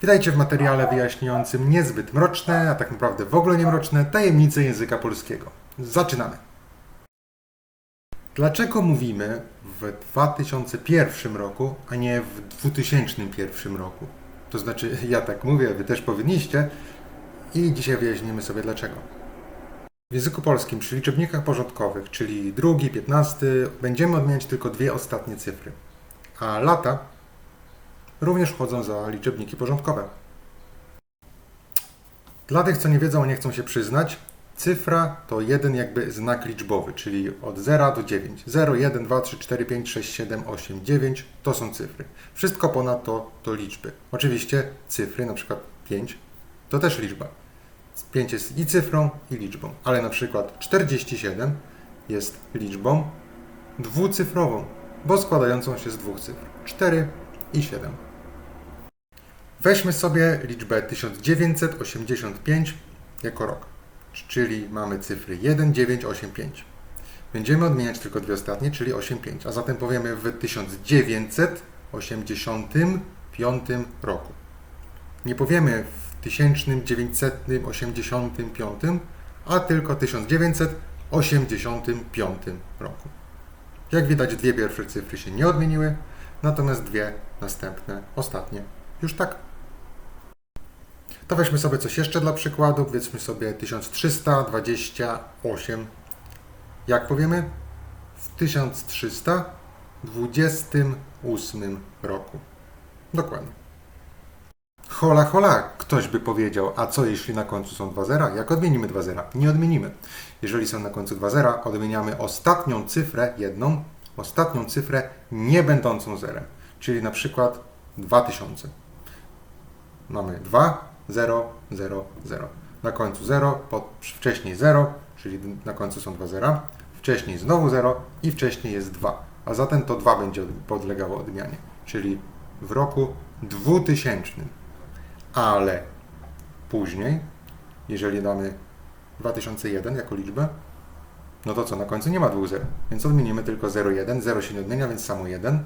Witajcie w materiale wyjaśniającym niezbyt mroczne, a tak naprawdę w ogóle nie mroczne tajemnice języka polskiego. Zaczynamy. Dlaczego mówimy w 2001 roku, a nie w 2001 roku? To znaczy, ja tak mówię, wy też powinniście i dzisiaj wyjaśnimy sobie dlaczego. W języku polskim przy liczebnikach porządkowych, czyli drugi, piętnasty, będziemy odmieniać tylko dwie ostatnie cyfry, a lata również wchodzą za liczebniki porządkowe. Dla tych, co nie wiedzą, nie chcą się przyznać, cyfra to jeden jakby znak liczbowy, czyli od 0 do 9. 0, 1, 2, 3, 4, 5, 6, 7, 8, 9 to są cyfry. Wszystko ponad to to liczby. Oczywiście cyfry, na przykład 5, to też liczba. 5 jest i cyfrą, i liczbą, ale na przykład 47 jest liczbą dwucyfrową, bo składającą się z dwóch cyfr 4 i 7. Weźmy sobie liczbę 1985 jako rok, czyli mamy cyfry 1, 9, 8, 5. Będziemy odmieniać tylko dwie ostatnie, czyli 8, 5, a zatem powiemy w 1985 roku. Nie powiemy w 1985, a tylko 1985 roku. Jak widać, dwie pierwsze cyfry się nie odmieniły, natomiast dwie następne, ostatnie, już tak. To weźmy sobie coś jeszcze dla przykładu. Powiedzmy sobie 1328. Jak powiemy? W 1328 roku. Dokładnie. Hola, hola, ktoś by powiedział, a co jeśli na końcu są dwa zera? Jak odmienimy dwa zera? Nie odmienimy. Jeżeli są na końcu dwa zera, odmieniamy ostatnią cyfrę, jedną, ostatnią cyfrę nie będącą zerem. Czyli na przykład 2000. Mamy 2, 0, 0, 0. Na końcu 0, pod, wcześniej 0, czyli na końcu są dwa zera, wcześniej znowu 0 i wcześniej jest 2. A zatem to 2 będzie podlegało odmianie, czyli w roku 2000. Ale później, jeżeli damy 2001 jako liczbę, no to co, na końcu nie ma dwóch zer, więc odmienimy tylko 01, 0 się nie odmienia, więc samo 1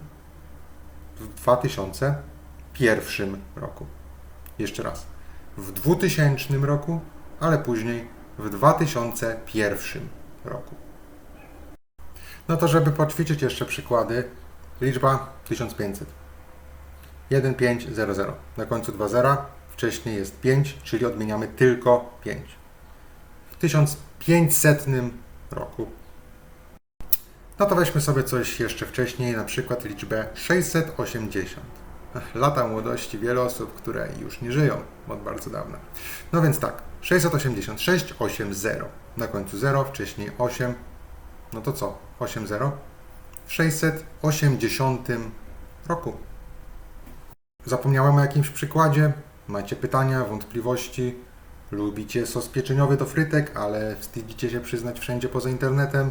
w 2001 roku. Jeszcze raz. W 2000 roku, ale później w 2001 roku. No to, żeby poćwiczyć jeszcze przykłady, liczba 1500. 1500. Na końcu 2 zera, wcześniej jest 5, czyli odmieniamy tylko 5. W 1500 roku. No to weźmy sobie coś jeszcze wcześniej, na przykład liczbę 680. Lata młodości wiele osób, które już nie żyją od bardzo dawna. No więc tak, 686, 80. Na końcu 0, wcześniej 8. No to co? 80. W 680 roku. Zapomniałem o jakimś przykładzie? Macie pytania, wątpliwości? Lubicie sos pieczeniowy do frytek, ale wstydzicie się przyznać wszędzie poza internetem?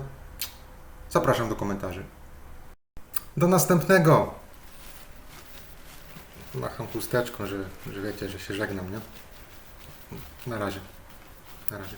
Zapraszam do komentarzy. Do następnego! Macham chusteczką, że, że wiecie, że się żegnam, nie? Na razie. Na razie.